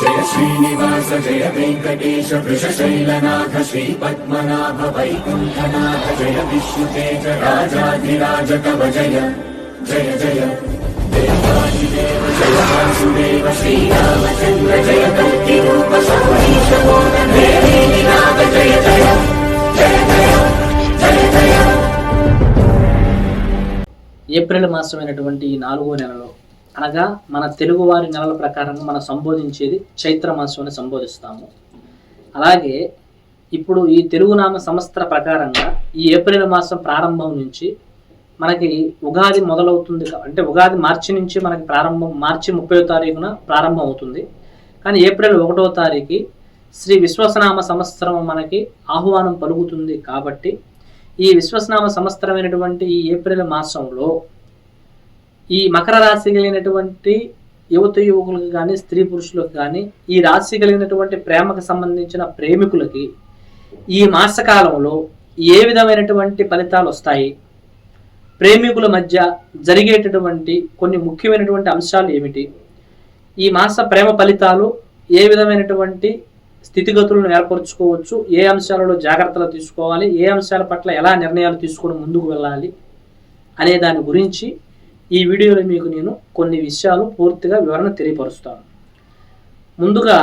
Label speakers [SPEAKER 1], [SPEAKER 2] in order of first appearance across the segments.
[SPEAKER 1] జయ శ్రీనివాస జయ వెంకటేశ వృషశైలనాథ శ్రీ పద్మనాభ వైకుంఠనాథ జయ విష్ణుతేజ రాజాధిరాజ కవ జయ జయ జయ. దేవాదిదేవ జయ వాసుదేవ శ్రీరామచంద్ర జయ కల్కి రూప సౌరీశ నాథ జయ జయ జయ జయ జయ జయ.
[SPEAKER 2] ఏప్రిల్ మాసమైనటువంటి ఈ నాలుగో నెలలో అనగా మన తెలుగువారి నెలల ప్రకారంగా మనం సంబోధించేది చైత్ర మాసం అని సంబోధిస్తాము. అలాగే ఇప్పుడు ఈ తెలుగు నామ సంవత్సర ప్రకారంగా ఈ ఏప్రిల్ మాసం ప్రారంభం నుంచి మనకి ఉగాది మొదలవుతుంది అంటే ఉగాది మార్చి నుంచి మనకి ప్రారంభం మార్చి ముప్పై తారీఖున ప్రారంభం అవుతుంది. కానీ ఏప్రిల్ ఒకటో తారీఖు శ్రీ విశ్వసనామ సంవత్సరం మనకి ఆహ్వానం పలుకుతుంది కాబట్టి ఈ విశ్వస్నామ సంవత్సరమైనటువంటి ఈ ఏప్రిల్ మాసంలో ఈ మకర రాశి కలిగినటువంటి యువత యువకులకు కానీ స్త్రీ పురుషులకు కానీ ఈ రాశి కలిగినటువంటి ప్రేమకు సంబంధించిన ప్రేమికులకి ఈ మాసకాలంలో ఏ విధమైనటువంటి ఫలితాలు వస్తాయి? ప్రేమికుల మధ్య జరిగేటటువంటి కొన్ని ముఖ్యమైనటువంటి అంశాలు ఏమిటి? ఈ మాస ప్రేమ ఫలితాలు ఏ విధమైనటువంటి స్థితిగతులను ఏర్పరచుకోవచ్చు? ఏ అంశాలలో జాగ్రత్తలు తీసుకోవాలి? ఏ అంశాల పట్ల ఎలా నిర్ణయాలు తీసుకొని ముందుకు వెళ్ళాలి? అనే దాని గురించి ఈ వీడియోలో మీకు నేను కొన్ని విషయాలు పూర్తిగా వివరణ తెలియపరుస్తాను. ముందుగా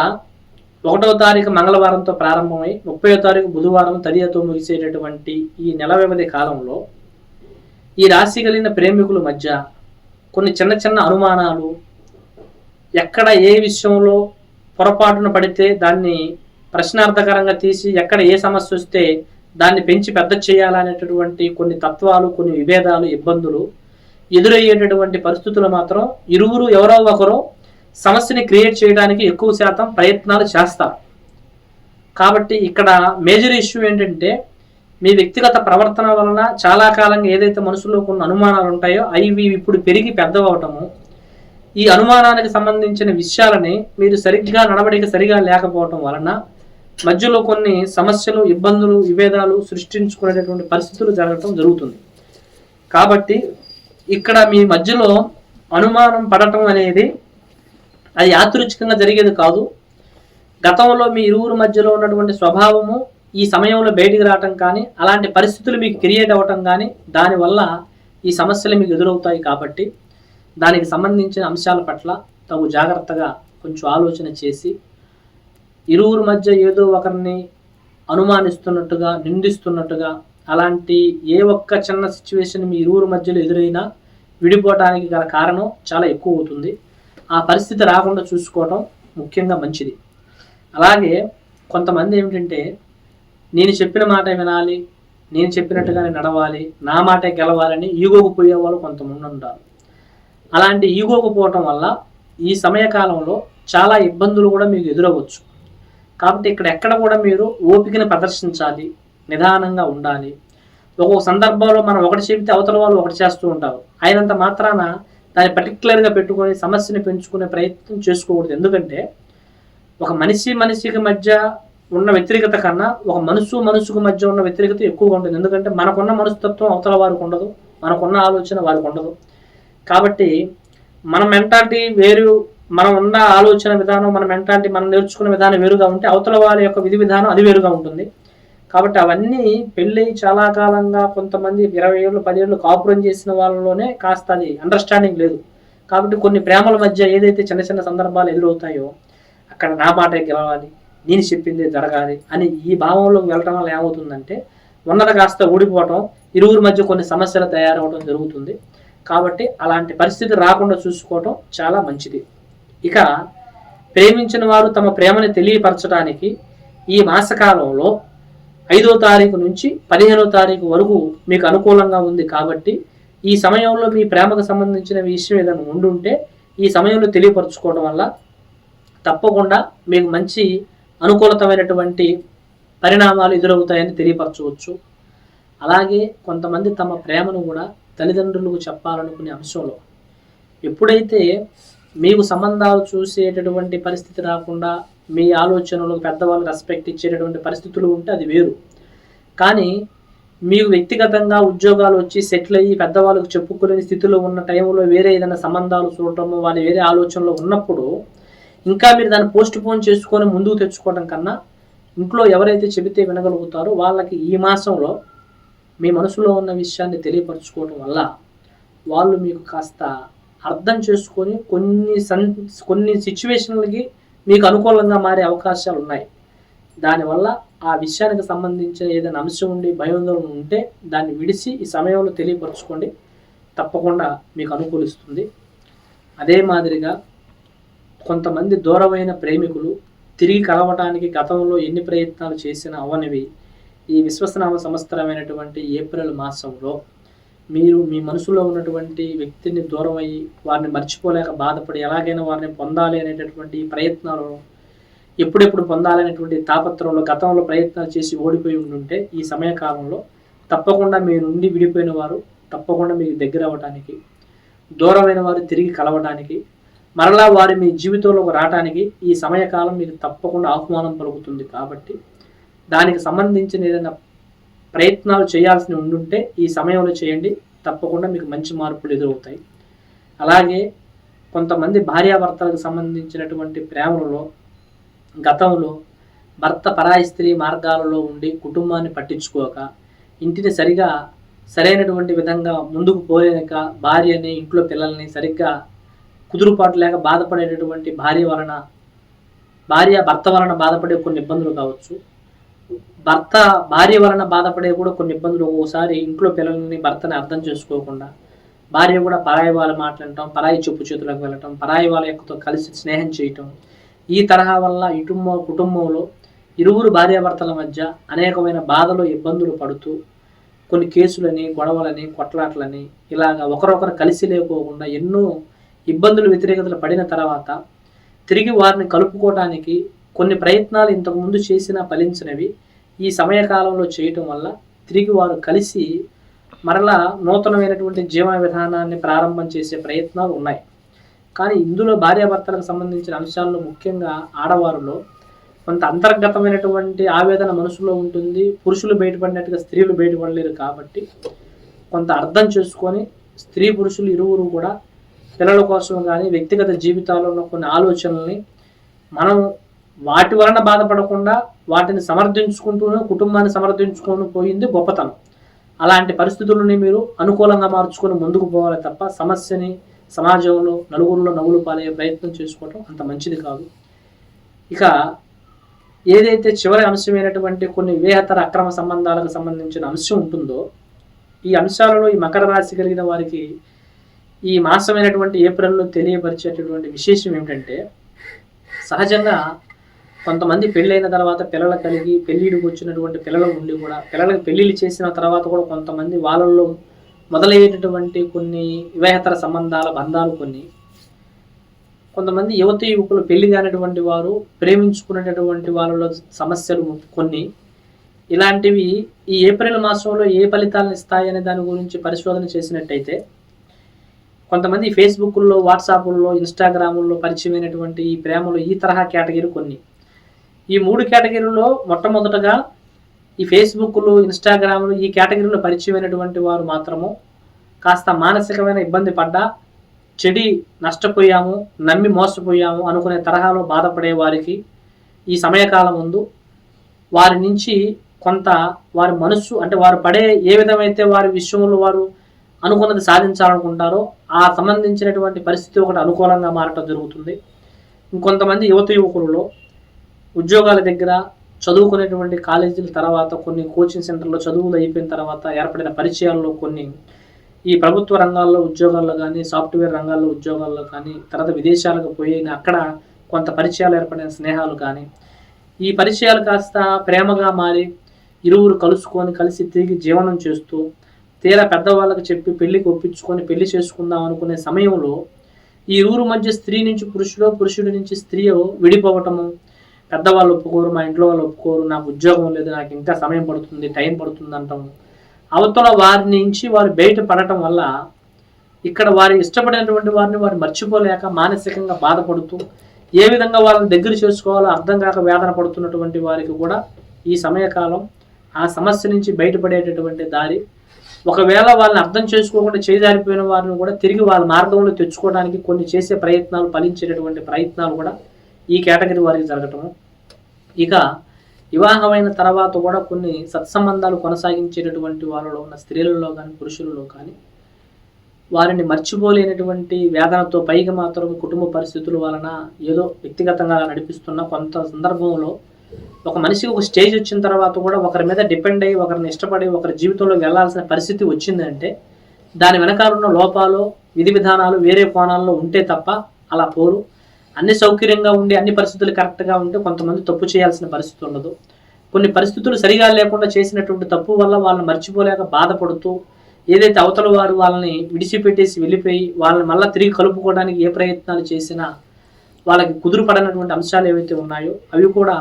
[SPEAKER 2] ఒకటవ తారీఖు మంగళవారంతో ప్రారంభమై ముప్పై తారీఖు బుధవారం తదియతో ముగిసేటటువంటి ఈ నెల వ్యవధి కాలంలో ఈ రాశి కలిగిన ప్రేమికుల మధ్య కొన్ని చిన్న చిన్న అనుమానాలు ఎక్కడ ఏ విషయంలో పొరపాటున పడితే దాన్ని ప్రశ్నార్థకరంగా తీసి ఎక్కడ ఏ సమస్య వస్తే దాన్ని పెంచి పెద్ద చేయాలనేటటువంటి కొన్ని తత్వాలు కొన్ని విభేదాలు ఇబ్బందులు ఎదురయ్యేటటువంటి పరిస్థితులు మాత్రం ఇరువురు ఎవరో ఒకరు సమస్యని క్రియేట్ చేయడానికి ఎక్కువ శాతం ప్రయత్నాలు చేస్తారు. కాబట్టి ఇక్కడ మేజర్ ఇష్యూ ఏంటంటే మీ వ్యక్తిగత ప్రవర్తన వలన చాలా కాలంగా ఏదైతే మనసులో కొన్ని అనుమానాలు ఉంటాయో అవి ఇప్పుడు పెరిగి పెద్దవటము ఈ అనుమానానికి సంబంధించిన విషయాలని మీరు సరిగ్గా నడవడిక సరిగా లేకపోవటం వలన మధ్యలో కొన్ని సమస్యలు ఇబ్బందులు విభేదాలు సృష్టించుకునేటటువంటి పరిస్థితులు జరగటం జరుగుతుంది. కాబట్టి ఇక్కడ మీ మధ్యలో అనుమానం పడటం అనేది అది యాదృచ్ఛికంగా జరిగేది కాదు. గతంలో మీ ఇరువురు మధ్యలో ఉన్నటువంటి స్వభావము ఈ సమయంలో బయటికి రావటం కానీ అలాంటి పరిస్థితులు మీకు క్రియేట్ అవ్వటం కానీ దానివల్ల ఈ సమస్యలు మీకు ఎదురవుతాయి కాబట్టి దానికి సంబంధించిన అంశాల పట్ల తగు జాగ్రత్తగా కొంచెం ఆలోచన చేసి ఇరువురు మధ్య ఏదో ఒకరిని అనుమానిస్తున్నట్టుగా నిందిస్తున్నట్టుగా అలాంటి ఏ ఒక్క చిన్న సిచ్యువేషన్ మీ ఇరువురు మధ్యలో ఎదురైనా విడిపోవటానికి గల కారణం చాలా ఎక్కువ అవుతుంది. ఆ పరిస్థితి రాకుండా చూసుకోవటం ముఖ్యంగా మంచిది. అలాగే కొంతమంది ఏమిటంటే నేను చెప్పిన మాట వినాలి నేను చెప్పినట్టుగానే నడవాలి నా మాటే గెలవాలని ఈగోకు పోయే వాళ్ళు కొంతమంది ఉంటారు. అలాంటి ఈగోకు పోవటం వల్ల ఈ సమయకాలంలో చాలా ఇబ్బందులు కూడా మీకు ఎదురవ్వచ్చు. కాబట్టి ఇక్కడ ఎక్కడ కూడా మీరు ఓపికను ప్రదర్శించాలి నిదానంగా ఉండాలి ఒక్కొక్క సందర్భంలో మనం ఒకటి చెబితే అవతల వాళ్ళు ఒకటి చేస్తూ ఉంటారు. అయినంత మాత్రాన దాన్ని పర్టికులర్గా పెట్టుకొని సమస్యని పెంచుకునే ప్రయత్నం చేసుకోకూడదు. ఎందుకంటే ఒక మనిషి మనిషికి మధ్య ఉన్న వ్యతిరేకత కన్నా ఒక మనసు మనసుకు మధ్య ఉన్న వ్యతిరేకత ఎక్కువగా ఉంటుంది. ఎందుకంటే మనకున్న మనస్తత్వం అవతల వారికి ఉండదు. మనకున్న ఆలోచన వారికి ఉండదు. కాబట్టి మన మెంటాలిటీ వేరు మనం ఉన్న ఆలోచన విధానం మన మెంటాలిటీ మనం నేర్చుకునే విధానం వేరుగా ఉంటే అవతల వారి యొక్క విధి విధానం అది వేరుగా ఉంటుంది. కాబట్టి అవన్నీ పెళ్ళి చాలా కాలంగా కొంతమంది ఇరవై ఏళ్ళు పదేళ్ళు కాపురం చేసిన వాళ్ళలోనే కాస్త అది అండర్స్టాండింగ్ లేదు. కాబట్టి కొన్ని ప్రేమల మధ్య ఏదైతే చిన్న చిన్న సందర్భాలు ఎదురవుతాయో అక్కడ నా మాటే గెలవాలి నేను చెప్పింది జరగాలి అని ఈ భావంలోకి వెళ్ళటం వల్ల ఏమవుతుందంటే ఉన్నది కాస్త ఊడిపోవటం ఇరువురి మధ్య కొన్ని సమస్యలు తయారవడం జరుగుతుంది. కాబట్టి అలాంటి పరిస్థితి రాకుండా చూసుకోవటం చాలా మంచిది. ఇక ప్రేమించిన వారు తమ ప్రేమని తెలియపరచడానికి ఈ మాసకాలంలో ఐదో తారీఖు నుంచి పదిహేనో తారీఖు వరకు మీకు అనుకూలంగా ఉంది కాబట్టి ఈ సమయంలో మీ ప్రేమకు సంబంధించిన విషయం ఏదైనా ఉండుంటే ఈ సమయంలో తెలియపరచుకోవడం వల్ల తప్పకుండా మీకు మంచి అనుకూలతమైనటువంటి పరిణామాలు ఎదురవుతాయని తెలియపరచవచ్చు. అలాగే కొంతమంది తమ ప్రేమను కూడా తల్లిదండ్రులకు చెప్పాలనుకునే అంశంలో ఎప్పుడైతే మీకు సంబంధాలు చూసేటటువంటి పరిస్థితి రాకుండా మీ ఆలోచనలకు పెద్దవాళ్ళు రెస్పెక్ట్ ఇచ్చేటటువంటి పరిస్థితులు ఉంటే అది వేరు. కానీ మీకు వ్యక్తిగతంగా ఉద్యోగాలు వచ్చి సెటిల్ అయ్యి పెద్దవాళ్ళకు చెప్పుకునే స్థితిలో ఉన్న టైంలో వేరే ఏదైనా సంబంధాలు చూడటము వాళ్ళు వేరే ఆలోచనలో ఉన్నప్పుడు ఇంకా మీరు దాన్ని పోస్ట్ పోన్ చేసుకొని ముందుకు తెచ్చుకోవడం కన్నా ఇంట్లో ఎవరైతే చెబితే వినగలుగుతారో వాళ్ళకి ఈ మాసంలో మీ మనసులో ఉన్న విషయాన్ని తెలియపరచుకోవడం వల్ల వాళ్ళు మీకు కాస్త అర్థం చేసుకొని కొన్ని సన్ కొన్ని సిచ్యువేషన్లకి మీకు అనుకూలంగా మారే అవకాశాలు ఉన్నాయి. దానివల్ల ఆ విషయానికి సంబంధించిన ఏదైనా అంశం ఉండి భయోందోళన ఉంటే దాన్ని విడిచి ఈ సమయంలో తెలియపరచుకోండి. తప్పకుండా మీకు అనుకూలిస్తుంది. అదే మాదిరిగా కొంతమంది దూరమైన ప్రేమికులు తిరిగి కలవటానికి గతంలో ఎన్ని ప్రయత్నాలు చేసినా అవనివి ఈ విశ్వసనామ సంవత్సరమైనటువంటి ఏప్రిల్ మాసంలో మీరు మీ మనసులో ఉన్నటువంటి వ్యక్తిని దూరం అయ్యి వారిని మర్చిపోలేక బాధపడి ఎలాగైనా వారిని పొందాలి అనేటటువంటి ప్రయత్నాలను ఎప్పుడెప్పుడు పొందాలనేటువంటి తాపత్రంలో గతంలో ప్రయత్నాలు చేసి ఓడిపోయి ఉంటుంటే ఈ సమయకాలంలో తప్పకుండా మీ నుండి విడిపోయిన వారు తప్పకుండా మీకు దగ్గర అవ్వటానికి దూరమైన వారు తిరిగి కలవటానికి మరలా వారి మీ జీవితంలోకి రావటానికి ఈ సమయకాలం మీకు తప్పకుండా ఆహ్వానం పలుకుతుంది కాబట్టి దానికి సంబంధించిన ఏదైనా ప్రయత్నాలు చేయాల్సి ఉండుంటే ఈ సమయంలో చేయండి. తప్పకుండా మీకు మంచి మార్పులు ఎదురవుతాయి. అలాగే కొంతమంది భార్యాభర్తలకు సంబంధించినటువంటి ప్రేమలలో గతంలో భర్త పరాయి స్త్రీ మార్గాలలో ఉండి కుటుంబాన్ని పట్టించుకోక ఇంటిని సరిగా సరైనటువంటి విధంగా ముందుకు పోలేక భార్యని ఇంట్లో పిల్లల్ని సరిగ్గా కుదురుపాటు లేక బాధపడేటటువంటి భార్య వలన భార్య భర్త వలన బాధపడే కొన్ని ఇబ్బందులు కావచ్చు. భర్త భార్య వలన బాధపడే కూడా కొన్ని ఇబ్బందులు ఒక్కోసారి ఇంట్లో పిల్లల్ని భర్తని అర్థం చేసుకోకుండా భార్య కూడా పరాయి వాళ్ళ మాట్లాడటం పరాయి చెప్పు చేతులకు వెళ్ళటం పరాయి వాళ్ళ యొక్కతో కలిసి స్నేహం చేయటం. ఈ తరహా వల్ల ఇటుమ కుటుంబంలో ఇరువురు భార్యాభర్తల మధ్య అనేకమైన బాధలు ఇబ్బందులు పడుతూ కొన్ని కేసులని గొడవలని కొట్లాట్లని ఇలాగ ఒకరొకరు కలిసి లేకోకుండా ఎన్నో ఇబ్బందులు వ్యతిరేకతలు పడిన తర్వాత తిరిగి వారిని కలుపుకోవటానికి కొన్ని ప్రయత్నాలు ఇంతకుముందు చేసినా ఫలించినవి ఈ సమయకాలంలో చేయటం వల్ల తిరిగి వారు కలిసి మరలా నూతనమైనటువంటి జీవన విధానాన్ని ప్రారంభం చేసే ప్రయత్నాలు ఉన్నాయి. కానీ ఇందులో భార్యాభర్తలకు సంబంధించిన అంశాల్లో ముఖ్యంగా ఆడవారిలో కొంత అంతర్గతమైనటువంటి ఆవేదన మనసులో ఉంటుంది. పురుషులు బయటపడినట్టుగా స్త్రీలు బయటపడలేరు కాబట్టి కొంత అర్థం చేసుకొని స్త్రీ పురుషులు ఇరువురు కూడా పిల్లల కోసం కానీ వ్యక్తిగత జీవితాల్లో ఉన్న కొన్ని ఆలోచనల్ని మనం వాటి వలన బాధపడకుండా వాటిని సమర్థించుకుంటూనే కుటుంబాన్ని సమర్థించుకొని పోయింది గొప్పతనం. అలాంటి పరిస్థితులని మీరు అనుకూలంగా మార్చుకొని ముందుకు పోవాలి తప్ప సమస్యని సమాజంలో నలుగురిలో నవ్వులు పాలయ్యే ప్రయత్నం చేసుకోవటం అంత మంచిది కాదు. ఇక ఏదైతే చివరి అంశమైనటువంటి కొన్ని వేహతర అక్రమ సంబంధాలకు సంబంధించిన అంశం ఉంటుందో ఈ అంశాలలో ఈ మకర రాశి కలిగిన వారికి ఈ మాసమైనటువంటి ఏప్రిల్లో తెలియపరిచేటటువంటి విశేషం ఏమిటంటే సహజంగా కొంతమంది పెళ్ళైన తర్వాత పిల్లలు కలిగి పెళ్ళిడికి వచ్చినటువంటి పిల్లలు ఉండి కూడా పిల్లలకు పెళ్ళిళ్ళు చేసిన తర్వాత కూడా కొంతమంది వాళ్ళల్లో మొదలయ్యేటటువంటి కొన్ని వివాహేతర సంబంధాల బంధాలు కొన్ని. కొంతమంది యువతి యువకులు పెళ్ళి కానిటువంటి వారు ప్రేమించుకునేటటువంటి వాళ్ళలో సమస్యలు కొన్ని. ఇలాంటివి ఈ ఏప్రిల్ మాసంలో ఏ ఫలితాలను ఇస్తాయనే దాని గురించి పరిశోధన చేసినట్టయితే కొంతమంది ఫేస్బుక్లో వాట్సాప్లో ఇన్స్టాగ్రాముల్లో పరిచయమైనటువంటి ఈ ప్రేమలు ఈ తరహా కేటగిరీ కొన్ని. ఈ మూడు కేటగిరీలో మొట్టమొదటగా ఈ ఫేస్బుక్లు ఇన్స్టాగ్రామ్లు ఈ కేటగిరీలో పరిచయమైనటువంటి వారు మాత్రము కాస్త మానసికమైన ఇబ్బంది పడ్డా చెడి నష్టపోయాము నమ్మి మోసపోయాము అనుకునే తరహాలో బాధపడే వారికి ఈ సమయకాలం ముందు వారి నుంచి కొంత వారి మనస్సు అంటే వారు పడే ఏ విధమైతే వారి విషయంలో వారు అనుకున్నది సాధించాలనుకుంటారో ఆ సంబంధించినటువంటి పరిస్థితి ఒకటి అనుకూలంగా మారటం జరుగుతుంది. ఇంకొంతమంది యువత యువకులలో ఉద్యోగాల దగ్గర చదువుకునేటువంటి కాలేజీల తర్వాత కొన్ని కోచింగ్ సెంటర్లో చదువులు అయిపోయిన తర్వాత ఏర్పడిన పరిచయాల్లో కొన్ని ఈ ప్రభుత్వ రంగాల్లో ఉద్యోగాల్లో కానీ సాఫ్ట్వేర్ రంగాల్లో ఉద్యోగాల్లో కానీ తర్వాత విదేశాలకు పోయిన అక్కడ కొంత పరిచయాలు ఏర్పడిన స్నేహాలు కానీ ఈ పరిచయాలు కాస్త ప్రేమగా మారి ఇరువురు కలుసుకొని కలిసి తిరిగి జీవనం చేస్తూ తీరా పెద్దవాళ్ళకి చెప్పి పెళ్ళికి ఒప్పించుకొని పెళ్ళి చేసుకుందాం అనుకునే సమయంలో ఈ ఊరు మధ్య స్త్రీ నుంచి పురుషుడు పురుషుడి నుంచి స్త్రీ విడిపోవటము పెద్దవాళ్ళు ఒప్పుకోరు మా ఇంట్లో వాళ్ళు ఒప్పుకోరు నాకు ఉద్యోగం లేదు నాకు ఇంకా సమయం పడుతుంది టైం పడుతుంది అంటాము. అవతల వారి నుంచి వారు బయట పడటం వల్ల ఇక్కడ వారి ఇష్టపడినటువంటి వారిని వారు మర్చిపోలేక మానసికంగా బాధపడుతూ ఏ విధంగా వాళ్ళని దగ్గర చేసుకోవాలో అర్థం కాక వేదన పడుతున్నటువంటి వారికి కూడా ఈ సమయకాలం ఆ సమస్య నుంచి బయటపడేటటువంటి దారి ఒకవేళ వాళ్ళని అర్థం చేసుకోకుండా చేజారిపోయిన వారిని కూడా తిరిగి వాళ్ళ మార్గంలో తెచ్చుకోవడానికి కొన్ని చేసే ప్రయత్నాలు ఫలించేటటువంటి ప్రయత్నాలు కూడా ఈ కేటగిరీ వారికి జరగటము. ఇక వివాహమైన తర్వాత కూడా కొన్ని సత్సంబంధాలు కొనసాగించేటటువంటి వారిలో ఉన్న స్త్రీలలో కానీ పురుషులలో కానీ వారిని మర్చిపోలేనటువంటి వేదనతో పైగా మాత్రం కుటుంబ పరిస్థితుల వలన ఏదో వ్యక్తిగతంగా నడిపిస్తున్న కొంత సందర్భంలో ఒక మనిషికి ఒక స్టేజ్ వచ్చిన తర్వాత కూడా ఒకరి మీద డిపెండ్ అయ్యి ఒకరిని ఇష్టపడి ఒకరి జీవితంలో వెళ్ళాల్సిన పరిస్థితి వచ్చిందంటే దాని వెనకాలన్న లోపాలు విధి విధానాలు వేరే కోణాల్లో ఉంటే తప్ప అలా పోరు. అన్ని సౌకర్యంగా ఉండి అన్ని పరిస్థితులు కరెక్ట్గా ఉంటే కొంతమంది తప్పు చేయాల్సిన పరిస్థితి ఉండదు. కొన్ని పరిస్థితులు సరిగా లేకుండా చేసినటువంటి తప్పు వల్ల వాళ్ళని మర్చిపోలేక బాధపడుతూ ఏదైతే అవతల వారు వాళ్ళని విడిచిపెట్టేసి వెళ్ళిపోయి వాళ్ళని మళ్ళీ తిరిగి కలుపుకోవడానికి ఏ ప్రయత్నాలు చేసినా వాళ్ళకి కుదురుపడనటువంటి అంశాలు ఏవైతే ఉన్నాయో అవి కూడా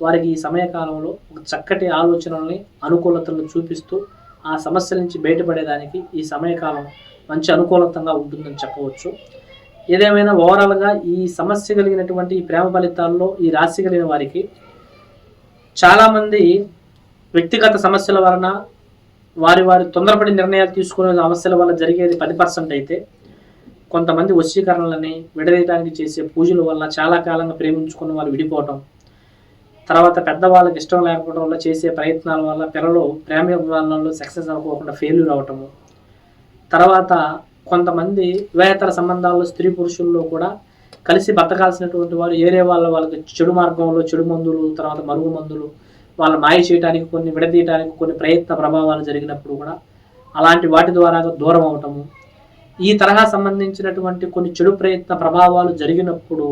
[SPEAKER 2] వారికి ఈ సమయకాలంలో ఒక చక్కటి ఆలోచనల్ని అనుకూలతలను చూపిస్తూ ఆ సమస్యల నుంచి బయటపడేదానికి ఈ సమయకాలం మంచి అనుకూలతంగా ఉంటుందని చెప్పవచ్చు. ఏదేమైనా ఓవరాల్గా ఈ సమస్య కలిగినటువంటి ఈ ప్రేమ ఫలితాల్లో ఈ రాశి కలిగిన వారికి చాలామంది వ్యక్తిగత సమస్యల వలన వారి వారి తొందరపడి నిర్ణయాలు తీసుకునే సమస్యల వల్ల జరిగేది పది పర్సెంట్ అయితే కొంతమంది వశీకరణలని విడదీయడానికి చేసే పూజల వల్ల చాలా కాలంగా ప్రేమించుకున్న వాళ్ళు విడిపోవటం తర్వాత పెద్దవాళ్ళకి ఇష్టం లేకపోవడం వల్ల చేసే ప్రయత్నాల వల్ల పిల్లలు ప్రేమ వ్యవహారంలో సక్సెస్ అవ్వకుండా ఫెయిల్యూర్ అవటము తర్వాత కొంతమంది వేతర సంబంధాల్లో స్త్రీ పురుషుల్లో కూడా కలిసి బతకాల్సినటువంటి వారు ఏరే వాళ్ళ వాళ్ళకి చెడు మార్గంలో చెడు మందులు తర్వాత మరుగు మందులు వాళ్ళ మాయ చేయడానికి కొన్ని విడదీయడానికి కొన్ని ప్రయత్న ప్రభావాలు జరిగినప్పుడు కూడా అలాంటి వాటి ద్వారా దూరం అవటము ఈ తరహా సంబంధించినటువంటి కొన్ని చెడు ప్రయత్న ప్రభావాలు జరిగినప్పుడు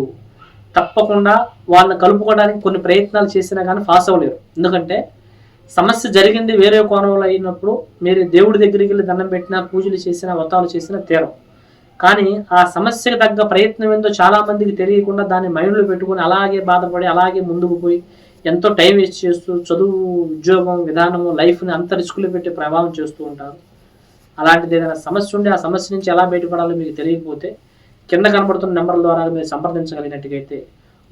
[SPEAKER 2] తప్పకుండా వాళ్ళని కలుపుకోవడానికి కొన్ని ప్రయత్నాలు చేసినా కానీ పాస్ అవ్వలేరు. ఎందుకంటే సమస్య జరిగింది వేరే కోణంలో అయినప్పుడు మీరు దేవుడి దగ్గరికి వెళ్ళి దండం పెట్టినా పూజలు చేసినా వ్రతాలు చేసినా తీరం కానీ ఆ సమస్యకు తగ్గ ప్రయత్నం ఏందో చాలా మందికి తెలియకుండా దాన్ని మైండ్లో పెట్టుకొని అలాగే బాధపడి అలాగే ముందుకు పోయి ఎంతో టైం వేస్ట్ చేస్తూ చదువు ఉద్యోగం విధానము లైఫ్ని అంత రిస్కులు పెట్టి ప్రభావం చేస్తూ ఉంటారు. అలాంటిది ఏదైనా సమస్య ఉండి ఆ సమస్య నుంచి ఎలా బయటపడాలో మీకు తెలియకపోతే కింద కనబడుతున్న నెంబర్ల ద్వారా మీరు సంప్రదించగలిగినట్టుగైతే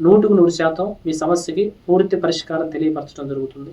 [SPEAKER 2] నూటుకు నూరు శాతం మీ సమస్యకి పూర్తి పరిష్కారం తెలియపరచడం జరుగుతుంది.